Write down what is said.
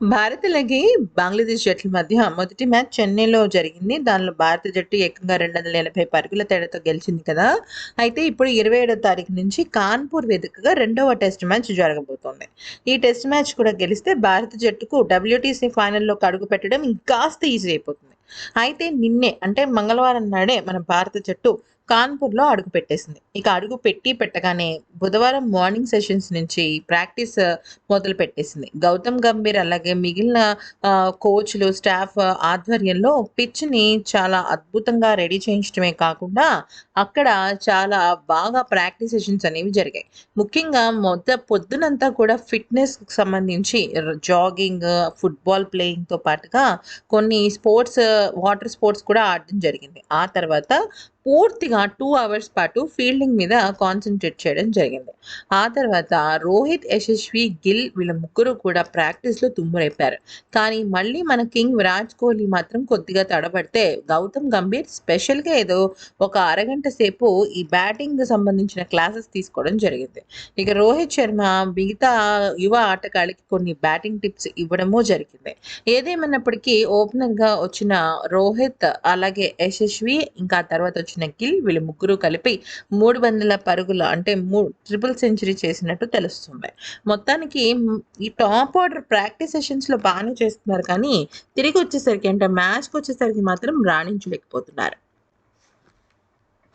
భారత్ అలాగే బంగ్లాదేశ్ జట్ల మధ్య మొదటి మ్యాచ్ చెన్నైలో జరిగింది. దానిలో భారత జట్టు ఏకంగా రెండు వందల ఎనభై పరుగుల తేడాతో గెలిచింది కదా. అయితే ఇప్పుడు ఇరవై ఏడో తారీఖు నుంచి కాన్పూర్ వేదికగా రెండవ టెస్ట్ మ్యాచ్ జరగబోతోంది. ఈ టెస్ట్ మ్యాచ్ కూడా గెలిస్తే భారత జట్టుకు డబ్ల్యూటీసీ ఫైనల్లోకి అడుగు పెట్టడం ఇంకాస్త ఈజీ అయిపోతుంది. అయితే నిన్నే అంటే మంగళవారం నాడే మన భారత జట్టు కాన్పూర్లో అడుగు పెట్టేసింది. ఇక అడుగు పెట్టి పెట్టగానే బుధవారం మార్నింగ్ సెషన్స్ నుంచి ప్రాక్టీస్ మొదలు పెట్టేసింది. గౌతమ్ గంభీర్ అలాగే మిగిలిన కోచ్లు స్టాఫ్ ఆధ్వర్యంలో పిచ్ని చాలా అద్భుతంగా రెడీ చేయించడమే కాకుండా అక్కడ చాలా బాగా ప్రాక్టీస్ సెషన్స్ అనేవి జరిగాయి. ముఖ్యంగా మొదట పొద్దునంతా కూడా ఫిట్నెస్ సంబంధించి జాగింగ్ ఫుట్బాల్ ప్లేయింగ్తో పాటుగా కొన్ని స్పోర్ట్స్ వాటర్ స్పోర్ట్స్ కూడా ఆడడం జరిగింది. ఆ తర్వాత పూర్తిగా టూ అవర్స్ పాటు ఫీల్డింగ్ మీద కాన్సన్ట్రేట్ చేయడం జరిగింది. ఆ తర్వాత రోహిత్ యశస్వి గిల్ వీళ్ళ ముగ్గురు కూడా ప్రాక్టీస్లో తుమ్మురైపారు కానీ మళ్ళీ మన కింగ్ విరాట్ కోహ్లీ మాత్రం కొద్దిగా తడబడితే గౌతమ్ గంభీర్ స్పెషల్గా ఏదో ఒక అరగంట సేపు ఈ బ్యాటింగ్ సంబంధించిన క్లాసెస్ తీసుకోవడం జరిగింది. ఇక రోహిత్ శర్మ మిగతా యువ ఆటగాళ్ళకి కొన్ని బ్యాటింగ్ టిప్స్ ఇవ్వడము జరిగింది. ఏదేమన్నప్పటికీ ఓపెనర్గా వచ్చిన రోహిత్ అలాగే యశస్వి ఇంకా తర్వాత వచ్చిన గిల్ వీళ్ళు ముగ్గురు కలిపి మూడు వందల పరుగుల అంటే మూ ట్రిపుల్ సెంచరీ చేసినట్టు తెలుస్తుంది. మొత్తానికి ఈ టాప్ ఆర్డర్ ప్రాక్టీస్ సెషన్స్లో బాగానే చేస్తున్నారు కానీ తిరిగి వచ్చేసరికి అంటే మ్యాచ్కి వచ్చేసరికి మాత్రం రాణించలేకపోతున్నారు.